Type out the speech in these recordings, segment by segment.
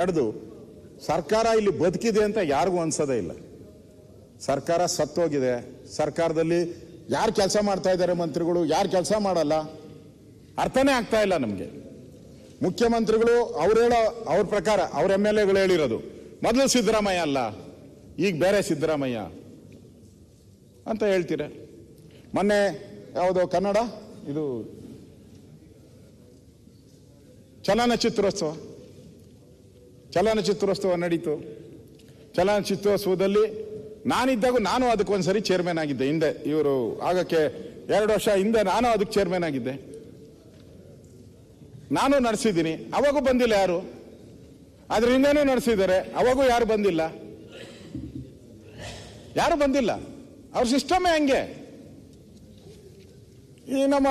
ನಡೆದು ಸರ್ಕಾರ ಇಲ್ಲಿ ಬದುಕಿದೆ ಅಂತ ಯಾರಿಗೂ ಅನ್ಸೋದೇ ಇಲ್ಲ. ಸರ್ಕಾರ ಸತ್ತೋಗಿದೆ. ಸರ್ಕಾರದಲ್ಲಿ ಯಾರು ಕೆಲಸ ಮಾಡ್ತಾ ಇದ್ದಾರೆ ಮಂತ್ರಿಗಳು, ಯಾರು ಕೆಲಸ ಮಾಡಲ್ಲ? ಅರ್ಥನೇ ಆಗ್ತಾ ಇಲ್ಲ ನಮಗೆ. ಮುಖ್ಯಮಂತ್ರಿಗಳು ಅವ್ರು ಹೇಳೋ ಅವ್ರ ಪ್ರಕಾರ, ಅವ್ರ ಎಂ ಎಲ್ ಎಗಳು ಹೇಳಿರೋದು, ಮೊದಲು ಸಿದ್ದರಾಮಯ್ಯ ಅಲ್ಲ, ಈಗ ಬೇರೆ ಸಿದ್ದರಾಮಯ್ಯ ಅಂತ ಹೇಳ್ತೀರ. ಮೊನ್ನೆ ಯಾವುದು ಕನ್ನಡ, ಇದು ಚಲನಚಿತ್ರೋತ್ಸವ. ಚಲನಚಿತ್ರೋತ್ಸವ ನಡೀತು. ಚಲನಚಿತ್ರೋತ್ಸವದಲ್ಲಿ ನಾನಿದ್ದಾಗ ನಾನು ಅದಕ್ಕೆ ಒಂದ್ಸರಿ ಚೇರ್ಮನ್ ಆಗಿದ್ದೆ. ಹಿಂದೆ ಇವರು ಆಗಕ್ಕೆ ಎರಡು ವರ್ಷ ಹಿಂದೆ ನಾನು ಅದಕ್ಕೆ ಚೇರ್ಮನ್ ಆಗಿದ್ದೆ. ನಾನು ನಡೆಸಿದ್ದೀನಿ. ಅವಾಗೂ ಬಂದಿಲ್ಲ ಯಾರು? ಅದ್ರ ಹಿಂದೆನೂ ನಡೆಸಿದ್ದಾರೆ. ಅವಾಗೂ ಯಾರು ಬಂದಿಲ್ಲ? ಯಾರು ಬಂದಿಲ್ಲ? ಅವ್ರ ಸಿಸ್ಟಮೇ ಹಂಗೆ. ಈ ನಮ್ಮ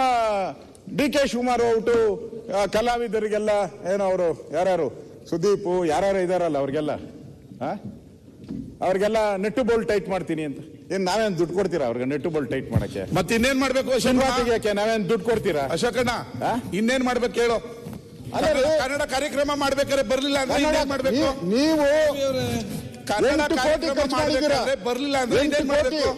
ಡಿ ಕೆ ಶಿವಕುಮಾರ್ ಔಟು ಕಲಾವಿದರಿಗೆಲ್ಲ ಏನೋ ಅವರು, ಯಾರ್ಯಾರು? ಸುದೀಪು ಯಾರು ಇದಾರಲ್ಲ ಅವ್ರಿಗೆಲ್ಲ? ಆ? ಅವ್ರಿಗೆಲ್ಲ ನೆಟ್ಟು ಬೋಲ್ ಟೈಟ್ ಮಾಡ್ತೀನಿ ಅಂತ. ಏನ್ ನಾವೇನ್ ದುಡ್ಡು ಕೊಡ್ತೀರಾ ಅವ್ರಿಗೆ ನೆಟ್ಟು ಬೋಲ್ ಟೈಟ್ ಮಾಡಕ್ಕೆ? ಮತ್ತೆ ಇನ್ನೇನ್ ಮಾಡ್ಬೇಕು ಶನಿವಾರಕ್ಕೆ ತೆಗಿಯಕ್ಕೆ ನಾವೇನ್ ದುಡ್ಡು ಕೊಡ್ತೀರಾ? ಅಶೋಕಣ್ಣ? ಇನ್ನೇನ್ ಮಾಡ್ಬೇಕು ಹೇಳು ಕನ್ನಡ ಕಾರ್ಯಕ್ರಮ ಮಾಡ್ಬೇಕಾದ್ರೆ ಬರ್ಲಿಲ್ಲ ಅಂದ್ರೆ ಇನ್ನೇನ್ ಮಾಡ್ಬೇಕು? ನೀವು ಕನ್ನಡ ಕಾರ್ಯಕ್ರಮ ಬರ್ಲಿಲ್ಲ ಅಂದ್ರೆ ಇನ್ನೇನ್ ಮಾಡ್ಬೇಕು?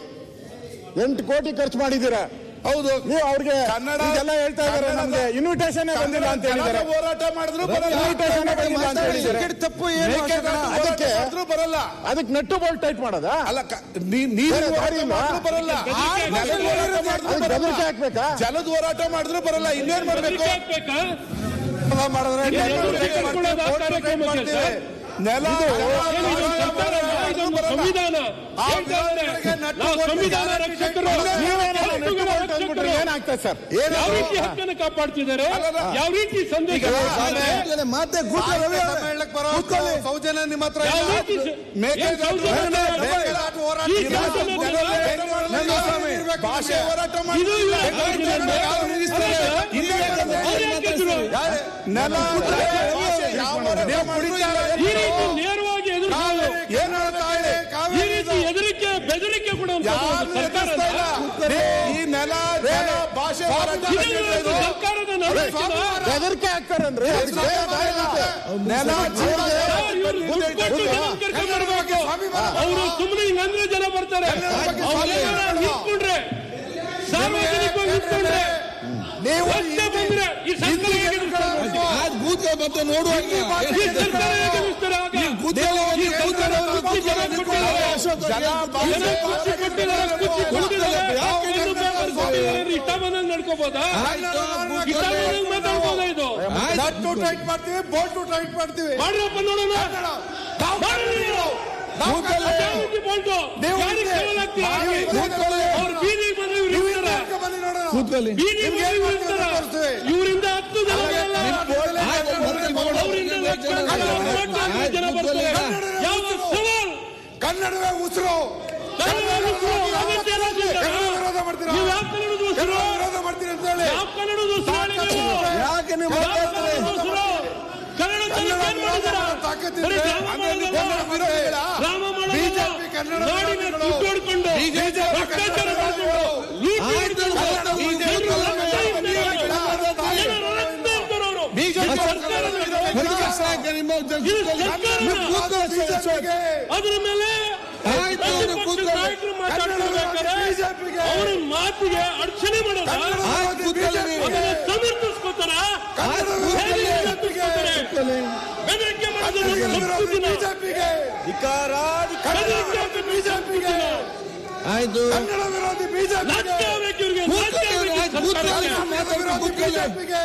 ಎಂಟು ಕೋಟಿ ಖರ್ಚು ಮಾಡಿದ್ದೀರಾ? ಹೌದು. ನೀವು ಅವ್ರಿಗೆ ಕನ್ನಡ ಇದೆಲ್ಲ ಹೇಳ್ತಾ ಇದ್ದಾರೆ ನಮ್ಗೆ. ಇನ್ವಿಟೇಷನ್ ಬಂದಿಲ್ಲ ಅಂತ ಹೇಳಿದ್ದಾರೆ. ಹೋರಾಟ ಮಾಡಿದ್ರು ಬರಲ್ಲ. Invitation ಬಂದಿಲ್ಲ ಅಂತ ಹೇಳಿದ್ದಾರೆ. ತಪ್ಪು ಏನು ಅದಕ್ಕೆ- ಬರಲ್ಲ. ಅದಕ್ಕೆ ನಟ್ಟು ಬೋಲ್ ಟೈಪ್ ಮಾಡೋದಾ? ಅಲ್ಲ ನೀರು ಬರಲ್ಲ. ಬೆದರಿಕೆ ಹಾಕ್ಬೇಕಾ. ಜಲದ ಹೋರಾಟ ಮಾಡಿದ್ರು ಬರಲ್ಲ. ಇನ್ನೇನ್ ಮಾಡ್ಬೇಕು? ಮಾಡಿದ್ರೆ ನೆಲ ಸಂವಿಧಾನ ಸಂವಿಧಾನ ರಕ್ಷಕರು. ಏನಾಗ್ತದೆ ಸರ್? ಯಾವ ರೀತಿ ಹಕ್ಕನ್ನು ಕಾಪಾಡ್ತಿದ್ದಾರೆ? ಯಾವ ರೀತಿ ಸಂದೇಶ ಸೌಜನ್ಯ ನಿಮ್ಮ ಹತ್ರ. ಭಾಷೆ. ಹೋರಾಟ ಇದ್ರು? ನೆಲ ರೀತಿ ನೇರವಾಗಿ ಎದುರು ಏನ್ ಹೇಳ್ತಾ ಇದೆ? ಈ ರೀತಿ ಹೆದರಿಕೆ ಬೆದರಿಕೆ ಕೂಡ ಈ ನೆಲ ಜಲ ಭಾಷೆ ಸರ್ಕಾರದ ಬೆದರಿಕೆ ಹಾಕ್ತಾರನ್ರಿ. ನೆಲ ಜೀವ ಬರ್ಬೇಕು. ಅವ್ರು ಸುಮ್ಮನೆ ಹಿಂಗಂದ್ರೆ ಜನ ಬರ್ತಾರೆ ಅವ್ರೆಲ್ಲ ನಿಂತ್ಕೊಂಡ್ರೆ ಸಾರ್ವಜನಿಕವಾಗಿ ನಿಂತ್ಕೊಂಡ್ರೆ ನೀವು ಒಟ್ಟೆ ಬಂದ್ರೆ ಈ ಸರ್ಕಾರ ಹೇಗೆ? ಮತ್ತೆ ನೋಡುವ ಈ ಸರ್ಕಾರ ಹೇಗೆ ಆಗ? ಈ ಸರ್ಕಾರ ಕುರ್ಚಿ ಜನ ಕೊಟ್ಟಿದ್ದಾರೆ. ಜಲ ಜನ ಭಾಷೆ ಕುರ್ಚಿ ಕೊಟ್ಟಿದ್ದಾರೆ, ಕುರ್ಚಿ ಕೊಟ್ಟಿದ್ದಾರೆ. ಒಂದು ಪೇಪರ್ ಕೊಟ್ಟಿದ್ದಾರೆ, ಇಷ್ಟ ಬಂದಂಗೆ ನಡ್ಕೋಬೋದಾ? ಮಾತಾಡ್ಬೋದಾ ಇದು? ಟೈಟ್ ಮಾಡ್ತೀವಿ ಬೋಲ್ಟು ಟೈಟ್ ಮಾಡ್ತೀವಿ. ಮಾಡ್ರಪ್ಪ ನೋಡೋಣ? ಕೂತ್ಕೊಳ್ಳಿ? ಇವರಿಂದ ಹತ್ತು ಜನ ಬರ್ತಾರೆ. ಕನ್ನಡವೇ ಉಸಿರು ವಿರೋಧ ಮಾಡ್ತೀರಾ ನೀವು ಯಾವ ಕನ್ನಡದ ಉಸಿರು? ವಿರೋಧ ಮಾಡ್ತೀರಿ ಅಂತ ಹೇಳಿ ಯಾವ ಕನ್ನಡದ ಉಸಿರು ಯಾಕೆ ನೀವು. ಬಿಜೆಪಿ ಕನ್ನಡ ಬಿಜೆಪಿ ಅದ್ರ ಮೇಲೆ ಬಿಜೆಪಿಗೆ. ಅವ್ರ ಮಾತಿಗೆ ಅಡಚಣೆ ಮಾಡೋದ. ಸಮರ್ಥಿಸ್ಕೋತಾರ. ಬೆದರಿಕೆ ಸಂಸ್ಕೃತಿನ ಬಿಜೆಪಿಗೆ. ಹಾಕಿ ಬಿಜೆಪಿಗೆ. ಆಯ್ತು. ಕನ್ನಡ ವಿರೋಧಿ ಬಿಜೆಪಿಗೆ. ನಾಚಿಕೆ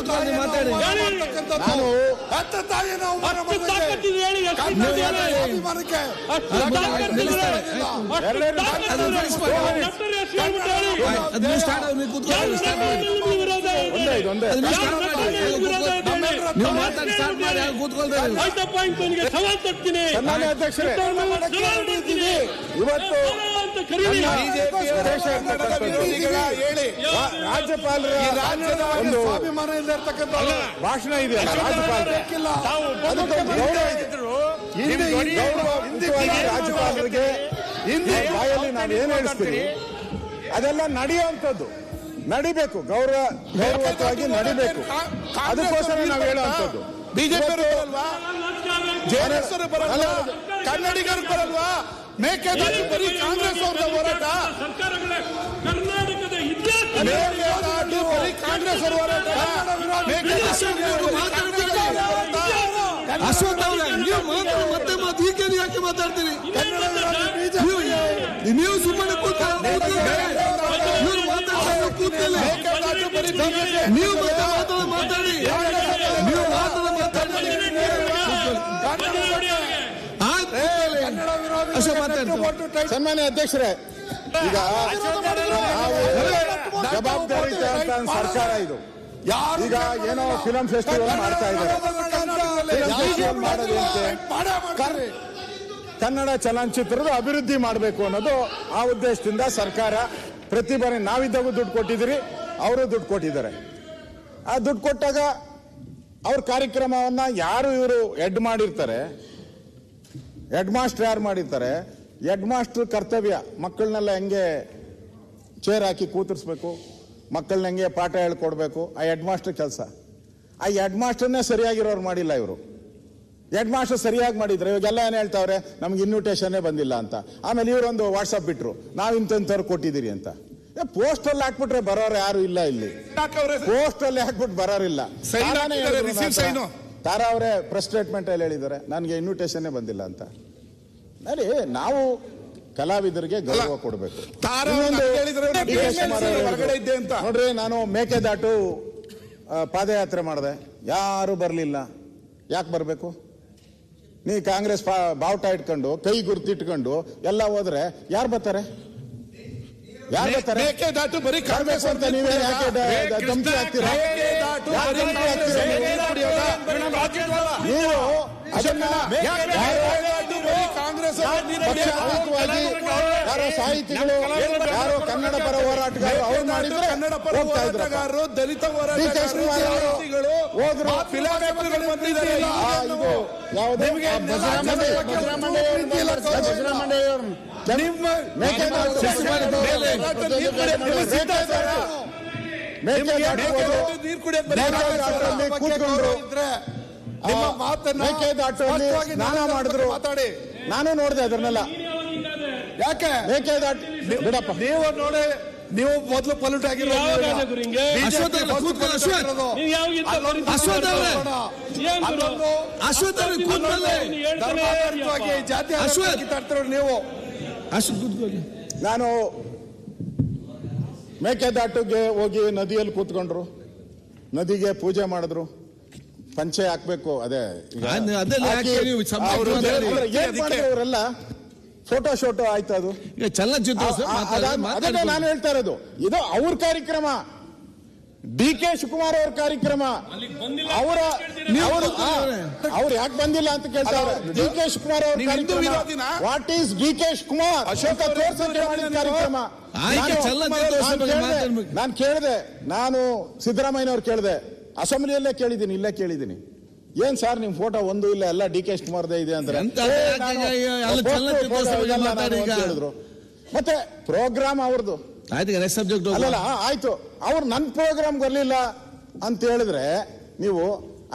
ಸನ್ಮಾನ್ಯ ಮಾತಾಡಿ. ನಾನು ಹತ್ತ ತಾಯಿ ನಾವು ನೀವು. ಅಭಿಮಾನಕ್ಕೆ. ನೀವು? ನೀವು ಸವಾಲ್ ತರ್ತೀನಿ. ಇವತ್ತು ಹೇಳಿ ರಾಜ್ಯಪಾಲರ ಒಂದು ಸ್ವಾಭಿಮಾನ ಇಲ್ಲದೆ ಇರ್ತಕ್ಕಂಥ ಭಾಷಣ ಇದೆ. ರಾಜ್ಯಪಾಲರಿಗೆ ಹಿಂದಿ ಬಾಯಲ್ಲಿ ನಾನು ಏನ್ ಹೇಳಿಸ್ತೀನಿ? ಅದೆಲ್ಲ ನಡೆಯುವಂಥದ್ದು. ನಡಿಬೇಕು. ಗೌರವ ಗೌರವವಾಗಿ ನಡಿಬೇಕು. ಅದಕ್ಕೋಸ್ಕರ ನಾವು ಹೇಳುವಂಥದ್ದು. ಬಿಜೆಪಿ ಬರಲ್ವಾ? ಜೆಡಿಎಸ್ ಬರಲ್ವಾ? ಕನ್ನಡಿಗರು ಬರಲ್ವಾ? ಮೇಕೆದಾಟು ಬರೀ ಕಾಂಗ್ರೆಸ್ ಅವ್ರದ ಹೋರಾಟ. ಕರ್ನಾಟಕದ ಮೇಕೆದಾಟು ಬರೀ ಕಾಂಗ್ರೆಸ್ ಅವ್ರ ಹೋರಾಟ. ಅಶ್ವಥ್ ಅವರೇ ನೀವು ಮಾತಾಡಿ ಮತ್ತೆ ಮಾತು ಈ ಕೇಳಿ ಯಾಕೆ ಮಾತಾಡ್ತೀರಿ? ನೀವು- ನೀವು ಸುಮ್ಮನೆ ಕೂತ್ಕೊಳ್ಳಿ ನೀವು ಮಾತಾಡ ಮಾತಾಡಿ ನೀವು ಮಾತಾಡ ಮಾತಾಡಿ ಆಯ್ತು ಕೂತ್ಕೊಳ್ಳಿ. ಅಶೋಕ್ ಮಾತಾಡ್ತಾರೆ ಸನ್ಮಾನ್ಯ ಅಧ್ಯಕ್ಷರೇ ಈಗ ಜವಾಬ್ದಾರಿ ಸರ್ಕಾರ ಇದು. ಈಗ ಏನೋ ಫಿಲಂ ಫೆಸ್ಟಿವಲ್ ಮಾಡ್ತಾ ಇದ್ದಾರೆ. ಕನ್ನಡ ಚಲನಚಿತ್ರದ ಅಭಿವೃದ್ಧಿ ಮಾಡಬೇಕು ಅನ್ನೋದು ಆ ಉದ್ದೇಶದಿಂದ ಸರ್ಕಾರ ಪ್ರತಿ ಬಾರಿ ನಾವಿದ್ದಾಗೂ ದುಡ್ಡು ಕೊಟ್ಟಿದ್ದೀರಿ ಅವರು ದುಡ್ಡು ಕೊಟ್ಟಿದ್ದಾರೆ. ಆ ದುಡ್ಡು ಕೊಟ್ಟಾಗ ಅವ್ರ ಕಾರ್ಯಕ್ರಮವನ್ನ ಯಾರು ಇವರು ಎಡ್ ಮಾಡಿರ್ತಾರೆ? ಹೆಡ್ ಮಾಸ್ಟರ್ ಯಾರು ಮಾಡಿರ್ತಾರೆ? ಹೆಡ್ ಮಾಸ್ಟರ್ ಕರ್ತವ್ಯ. ಮಕ್ಕಳನ್ನೆಲ್ಲ ಹೆಂಗೆ ಚೇರ್ ಹಾಕಿ ಕೂತರಿಸ್ಬೇಕು? ಮಕ್ಕಳನ್ನ ಹೆಂಗೆ ಪಾಠ ಹೇಳ್ಕೊಡ್ಬೇಕು? ಆ ಹೆಡ್ ಮಾಸ್ಟರ್ ಕೆಲಸ. ಆ ಹೆಡ್ ಮಾಸ್ಟರ್ನೇ ಸರಿಯಾಗಿರೋರು ಮಾಡಿಲ್ಲ ಇವರು. ಹೆಡ್ ಮಾಸ್ಟರ್ ಸರಿಯಾಗಿ ಮಾಡಿದ್ರೆ ಇವಾಗೆಲ್ಲ ಏನು ಹೇಳ್ತಾವ್ರೆ? ನಮ್ಗೆ ಇನ್ವಿಟೇಷನ್ನೇ ಬಂದಿಲ್ಲ ಅಂತ. ಆಮೇಲೆ ಇವರೊಂದು ವಾಟ್ಸಪ್ ಬಿಟ್ರು. ನಾವು ಇಂಥವ್ರು ಕೊಟ್ಟಿದ್ದೀರಿ ಅಂತ. ಪೋಸ್ಟಲ್ಲಿ ಹಾಕ್ಬಿಟ್ರೆ ಬರೋರು ಯಾರು ಇಲ್ಲ ಇಲ್ಲಿ. ಪೋಸ್ಟಲ್ಲಿ ಹಾಕ್ಬಿಟ್ಟು ಬರೋರಿಲ್ಲ. ತಾರಾ ಅವರೇ ಪ್ರೆಸ್ ಸ್ಟೇಟ್ಮೆಂಟ್ ಅಲ್ಲಿ ಹೇಳಿದ್ದಾರೆ ನನಗೆ ಇನ್ವಿಟೇಷನ್ನೇ ಬಂದಿಲ್ಲ ಅಂತ. ನೋಡಿ ನಾವು ಕಲಾವಿದರಿಗೆ ಗೌರವ ಕೊಡಬೇಕು. ನೋಡ್ರಿ ನಾನು ಮೇಕೆದಾಟು ಪಾದಯಾತ್ರೆ ಮಾಡಿದೆ. ಯಾರು ಬರಲಿಲ್ಲ. ಯಾಕೆ ಬರಬೇಕು? ನೀ ಕಾಂಗ್ರೆಸ್ ಬಾವುಟ ಇಟ್ಕೊಂಡು ಕೈ ಗುರ್ತಿಟ್ಕೊಂಡು ಎಲ್ಲ ಹೋದ್ರೆ ಯಾರು ಬರ್ತಾರೆ? ಯಾರು ಬರ್ತಾರೆ? ಮೇಕೆದಾಟು ಬರೀ ಕಾಂಗ್ರೆಸ್ ಅಂತ ನೀವೇ ಯಾಕೆ ಆಗ್ತೀರಾ ಹಾಕ್ತೀರಾ? ನೀವು? ಅದನ್ನ ಕಾಂಗ್ರೆಸ್ ಯಾರೋ ಸಾಹಿತಿಗಳು ಯಾರೋ ಕನ್ನಡ ಪರ ಹೋರಾಟಗಾರರು? ಅವ್ರು ಮಾಡಿದ್ರೆ ಕನ್ನಡ ಪರ ಹೋರಾಟಗಾರರು ದಲಿತ ಹೋರಾಟಗಾರರು ಹೋದ್ರು. ಫಿಲಾಸಫಿಗಳು ಬಂದಿದ್ದಾರೆ ಯಾವುದೇ ಇದು ಯಾವುದು. ನಿಮ್ಮ. ನೀರು ಸ್ನಾನ ಮಾಡಿದ್ರು. ಮಾತಾಡಿ. ನಾನು ನೋಡಿದೆ ಅದನ್ನೆಲ್ಲ ಯಾಕೆ? ಮೇಕೆದಾಟು ಬಿಡಪ್ಪ. ನೀವು ನೋಡಿ ನೀವು ಮೊದಲು ಪಲ್ಯೂಟ್ ಆಗಿರೋ. ಜಾತಿ ನೀವು. ನಾನು ಮೇಕೆದಾಟುಗೆ ಹೋಗಿ ನದಿಯಲ್ಲಿ ಕೂತ್ಕೊಂಡ್ರು. ನದಿಗೆ ಪೂಜೆ ಮಾಡಿದ್ರು. ಪಂಚೆ ಹಾಕ್ಬೇಕು ಅದೇ ಅವರೆಲ್ಲ ಫೋಟೋ ಶೋಟೋ ಆಯ್ತು ಅದು. ಈಗ ಚಲನಚಿತ್ರ ನಾನು ಹೇಳ್ತಾ ಇರೋದು. ಇದು ಅವ್ರ ಕಾರ್ಯಕ್ರಮ. ಡಿ ಕೆ ಶಿವಕುಮಾರ್ ಅವ್ರ ಕಾರ್ಯಕ್ರಮ. ಅವರ ಅವರು ಅವ್ರು ಯಾಕೆ ಬಂದಿಲ್ಲ ಅಂತ ಕೇಳ್ತಾರೆ ಡಿ ಕೆ ಶಿವಕುಮಾರ್ ಅವ್ರ ಹಿಂದೂ ಕಾರ್ಯಕ್ರಮ. ವಿರೋಧಿನಾ? What is D K Shivakumar? Ashoka ಕಾರ್ಯಕ್ರಮ? ನಾನು- ಕೇಳ್ದೆ, ನಾನು ಕೇಳಿದೆ. ನಾನು ಸಿದ್ದರಾಮಯ್ಯನವ್ರು ಕೇಳಿದೆ. ಅಸೆಂಬ್ಲಿಯಲ್ಲೇ ಕೇಳಿದ್ದೀನಿ ಇಲ್ಲೇ ಕೇಳಿದ್ದೀನಿ. ಏನ್ ಸರ್ ನಿಮ್ ಫೋಟೋ ಒಂದು ಇಲ್ಲ ಎಲ್ಲ ಡಿ ಕೆ ಶಿವಕುಮಾರ್ದೇ ಇದೆ ಅಂದ್ರೆ ಹೇಳಿದ್ರು ಮತ್ತೆ ಪ್ರೋಗ್ರಾಮ್ ಅವ್ರದ್ದು ಆಯ್ತು ನೆಕ್ಸ್ಟ್ ಸಬ್ಜೆಕ್ಟ್ ಅಲ್ಲಲ್ಲ ಆಯ್ತು. ಅವ್ರು ನನ್ನ ಪ್ರೋಗ್ರಾಮ್ ಬರ್ಲಿಲ್ಲ ಅಂತ ಹೇಳಿದ್ರೆ ನೀವು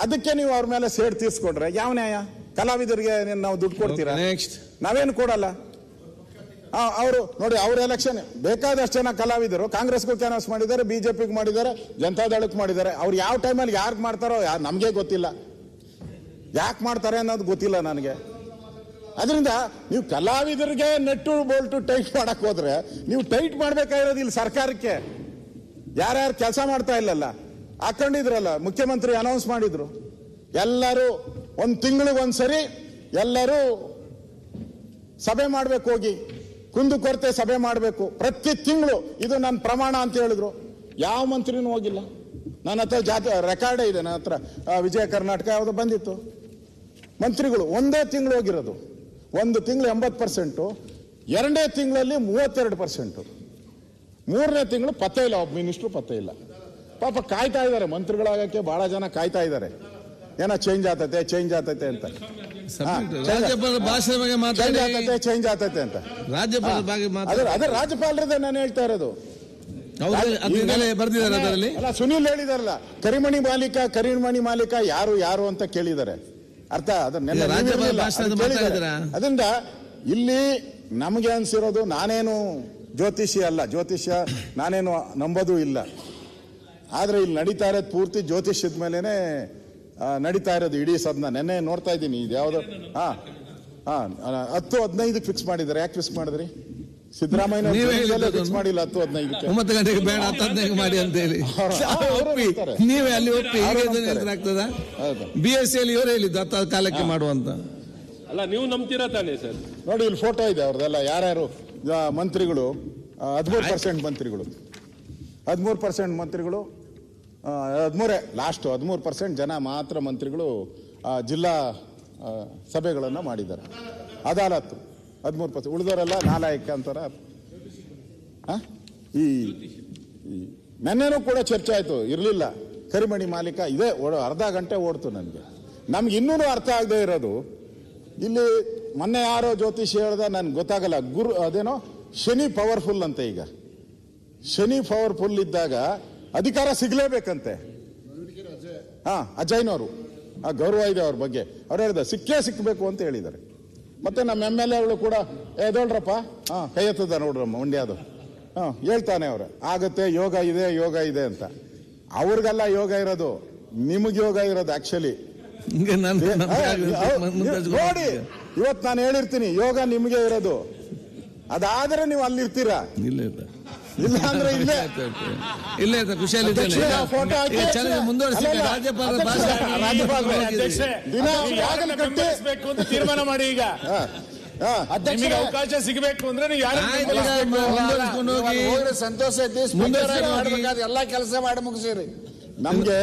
ಅದಕ್ಕೆ ನೀವು ಅವ್ರ ಮೇಲೆ ಸೇಡ್ ತೀರ್ಸ್ಕೊಂಡ್ರೆ ಯಾವ ನ್ಯಾಯ? ಕಲಾವಿದರಿಗೆ ನಾವು ದುಡ್ಡು ಕೊಡ್ತೀರಾ? ನೆಕ್ಸ್ಟ್ ನಾವೇನು ಕೊಡಲ್ಲ. ಅವರು ನೋಡಿ ಅವ್ರ ಎಲೆಕ್ಷನ್ ಬೇಕಾದಷ್ಟು ಜನ ಕಲಾವಿದರು ಕಾಂಗ್ರೆಸ್ಗೂ ಕ್ಯಾನ್ವಾಸ್ ಮಾಡಿದ್ದಾರೆ ಬಿಜೆಪಿಗೆ ಮಾಡಿದ್ದಾರೆ ಜನತಾದಳಕ್ಕೆ ಮಾಡಿದ್ದಾರೆ. ಅವ್ರು ಯಾವ ಟೈಮಲ್ಲಿ ಯಾರು ಮಾಡ್ತಾರೋ ಯಾರು ನಮಗೆ ಗೊತ್ತಿಲ್ಲ. ಯಾಕೆ ಮಾಡ್ತಾರೆ ಅನ್ನೋದು ಗೊತ್ತಿಲ್ಲ ನನಗೆ. ಅದರಿಂದ ನೀವು ಕಲಾವಿದರಿಗೆ ನೆಟ್ಟು ಬೋಲ್ಟು ಟೈಟ್ ಮಾಡಕ್ ಹೋದ್ರೆ ನೀವು ಟೈಟ್ ಮಾಡ್ಬೇಕಾಗಿರೋದು ಇಲ್ಲಿ ಸರ್ಕಾರಕ್ಕೆ. ಯಾರ್ಯಾರು ಕೆಲಸ ಮಾಡ್ತಾ ಇಲ್ಲಲ್ಲ. ಹಾಕೊಂಡಿದ್ರಲ್ಲ ಮುಖ್ಯಮಂತ್ರಿ ಅನೌನ್ಸ್ ಮಾಡಿದ್ರು. ಎಲ್ಲರೂ ಒಂದು ತಿಂಗಳಿಗೆ ಒಂದ್ಸರಿ ಎಲ್ಲರೂ ಸಭೆ ಮಾಡ್ಬೇಕು ಹೋಗಿ, ಕುಂದು ಕೊರತೆ ಸಭೆ ಮಾಡಬೇಕು. ಪ್ರತಿ ತಿಂಗಳು ಇದು ನನ್ನ ಪ್ರಮಾಣ ಅಂತ ಹೇಳಿದ್ರು. ಯಾವ ಮಂತ್ರಿನೂ ಹೋಗಿಲ್ಲ. ನನ್ನ ಹತ್ರ ಜಾತಿ ರೆಕಾರ್ಡೇ ಇದೆ, ನನ್ನ ಹತ್ರ ವಿಜಯ ಕರ್ನಾಟಕ ಯಾವುದು ಬಂದಿತ್ತು. ಮಂತ್ರಿಗಳು ಒಂದೇ ತಿಂಗಳು ಹೋಗಿರೋದು. ಒಂದು ತಿಂಗಳು ಎಂಬತ್ತು ಪರ್ಸೆಂಟು ಎರಡನೇ ತಿಂಗಳಲ್ಲಿ ಮೂವತ್ತೆರಡು ಪರ್ಸೆಂಟು ಮೂರನೇ ತಿಂಗಳು ಪತ್ತೆ ಇಲ್ಲ, ಒಬ್ಬ ಮಿನಿಸ್ಟ್ರು ಪತ್ತೆ ಇಲ್ಲ. ಪಾಪ ಕಾಯ್ತಾ ಇದ್ದಾರೆ ಮಂತ್ರಿಗಳಾಗಕ್ಕೆ ಬಹಳ ಜನ ಕಾಯ್ತಾ ಇದ್ದಾರೆ. ಏನೋ ಚೇಂಜ್ ಆತತೆ ಚೇಂಜ್ ಆತತೆ ಅಂತ. ರಾಜ್ಯಪಾಲ ಭಾಷೆ ಬಗ್ಗೆ ಚೇಂಜ್ ಆತೈತೆ ಅಂತ. ರಾಜ್ಯಪಾಲ ಬಗ್ಗೆ ಅದೇ ಅದೇ ರಾಜ್ಯಪಾಲರದೇ ನಾನು ಹೇಳ್ತಾ ಇರೋದು? ಅಲ್ಲ ಸುನಿಲ್ ಹೇಳಿದಾರಲ್ಲ ಕರಿಮಣಿ ಮಾಲೀಕ ಕರಿಮಣಿ ಮಾಲೀಕ ಯಾರು ಯಾರು ಅಂತ ಕೇಳಿದ್ದಾರೆ. ಅರ್ಥ? ಅದರಿಂದ ಇಲ್ಲಿ ನಮಗೆ ಅನ್ಸಿರೋದು ನಾನೇನು ಜ್ಯೋತಿಷಿ ಅಲ್ಲ ಜ್ಯೋತಿಷ್ಯ ನಾನೇನು ನಂಬೋದು ಇಲ್ಲ. ಆದ್ರೆ ಇಲ್ಲಿ ನಡೀತಾ ಇರೋದು ಪೂರ್ತಿ ಜ್ಯೋತಿಷ್ಯದ ಮೇಲೇನೆ ಆ, ನಡೀತಾ ಇರೋದು ಇಡೀ ಸದನ. ನೆನ್ನೆ ನೋಡ್ತಾ ಇದ್ದೀನಿ ಇದು ಯಾವ್ದು ಹಾ ಹಾಂ ಹತ್ತು ಹದಿನೈದು ಫಿಕ್ಸ್ ಮಾಡಿದ್ದಾರೆ. ಯಾಕೆ ಫಿಕ್ಸ್ ಮಾಡಿದ್ರಿ? ಸಿದ್ದರಾಮಯ್ಯ ಫಿಕ್ಸ್. ಮಾಡಿಲ್ಲ ಹತ್ತು ಹದಿನೈದಕ್ಕೆ. ಒಂಬತ್ತು ಗಂಟೆಗೆ ಬೇಡ ಹತ್ತು ಹದಿನೈದು ಮಾಡಿ ಅಂತ ಹೇಳಿ. ನೀವೇ ಅಲ್ಲಿ ಒಪ್ಪಿ. ಆಗ್ತದ. ಬಿ ಎಸ್ ಇವರೇ ಹೇಳಿದ್ದು ಹತ್ತು ಕಾಲಕ್ಕೆ ಮಾಡುವಂತ ಅಲ್ಲ ನೀವು ನಂಬ್ತೀರಾ ತಾನೇ ಸರ್? ನೋಡಿ ಇಲ್ಲಿ ಫೋಟೋ ಇದೆ ಅವ್ರದ್ದೆಲ್ಲ. ಯಾರ್ಯಾರು? ಮಂತ್ರಿಗಳು ಹದಿಮೂರು ಪರ್ಸೆಂಟ್ ಮಂತ್ರಿಗಳು. ಹದಿಮೂರು ಪರ್ಸೆಂಟ್ ಮಂತ್ರಿಗಳು ಹದಿಮೂರೇ ಲಾಸ್ಟ್ ಹದಿಮೂರು ಪರ್ಸೆಂಟ್ ಜನ ಮಾತ್ರ ಮಂತ್ರಿಗಳು ಜಿಲ್ಲಾ ಸಭೆಗಳನ್ನು ಮಾಡಿದ್ದಾರೆ. ಅದಾಲತ್ತು, ಹದಿಮೂರು ಪರ್ಸೆಂಟ್ ಉಳಿದವರೆಲ್ಲ ನಾಲಾಯಕ ಅಂತಾರ? ಈ ನೆನ್ನೆನೂ ಕೂಡ ಚರ್ಚೆ ಆಯಿತು, ಇರಲಿಲ್ಲ. ಕರಿಮಣಿ ಮಾಲೀಕ ಇದೇ ಅರ್ಧ ಗಂಟೆ ಓಡ್ತು ನನಗೆ. ನಮ್ಗೆ ಇನ್ನೂ ಅರ್ಥ ಆಗದೆ ಇರೋದು, ಇಲ್ಲಿ ಮೊನ್ನೆ ಯಾರೋ ಜ್ಯೋತಿಷಿ ಹೇಳ್ದೆ, ನನ್ಗೆ ಗೊತ್ತಾಗಲ್ಲ. ಗುರು, ಅದೇನೋ, ಶನಿ ಪವರ್ಫುಲ್ ಅಂತೆ ಈಗ. ಶನಿ ಪವರ್ಫುಲ್ ಇದ್ದಾಗ ಅಧಿಕಾರ ಸಿಗ್ಲೇಬೇಕಂತೆ. ಹಾ ಅಜಯ್ನವರು. ಆ ಗೌರವ ಇದೆ ಅವ್ರ ಬಗ್ಗೆ. ಅವ್ರು ಹೇಳಿದ ಸಿಕ್ಕೇ ಸಿಕ್ಕಬೇಕು ಅಂತ ಹೇಳಿದ್ದಾರೆ. ಮತ್ತೆ ನಮ್ಮ ಎಂ ಎಲ್ ಎಗಳು ಕೂಡ ಎದೋಳ್ರಪ್ಪ ಹಾ ಕೈ ಎತ್ತದ ನೋಡ್ರಮ್ಮ ಮಂಡ್ಯದು ಹಾ ಹೇಳ್ತಾನೆ ಅವ್ರು ಆಗತ್ತೆ ಯೋಗ ಇದೆ ಯೋಗ ಇದೆ ಅಂತ. ಅವ್ರಿಗೆಲ್ಲ ಯೋಗ ಇರೋದು ನಿಮಗೆ ಯೋಗ ಇರೋದು ಆಕ್ಚುಲಿ ನೋಡಿ ಇವತ್ತು ನಾನು ಹೇಳಿರ್ತೀನಿ ಯೋಗ ನಿಮಗೆ ಇರೋದು. ಅದಾದ್ರೆ ನೀವು ಅಲ್ಲಿರ್ತೀರಾ? ಇಲ್ಲ. ಇಲ್ಲ ಅಂದ್ರೆ ಇಲ್ಲೇ. ಇಲ್ಲ ಇಲ್ಲ ಖುಷಿಯಲ್ಲಿ ಚೆನ್ನಾಗಿ ಮುಂದುವರಿಸಿ ರಾಜ್ಯಪಾಲರ ಭಾಷಣ ಅಂತ ತೀರ್ಮಾನ ಮಾಡಿ ಈಗ. ನಿಮಗೆ ಅವಕಾಶ ಸಿಗಬೇಕು ಅಂದ್ರೆ ನೀವು ಯಾರು ಸಂತೋಷ ಮುಂದುವರಿಸ್ಕೊಂಡು ಎಲ್ಲಾ ಕೆಲಸ ಮಾಡಿ ಮುಗಿಸಿರಿ. ನಮ್ಗೆ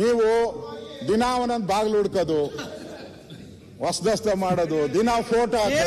ನೀವು ದಿನ ಒಂದೊಂದು ಬಾಗಿಲು ಹುಡ್ಕೋದು ಹೊಸದಸ್ತ ಮಾಡೋದು ದಿನ ಫೋಟೋ ಒಳ್ಳೆ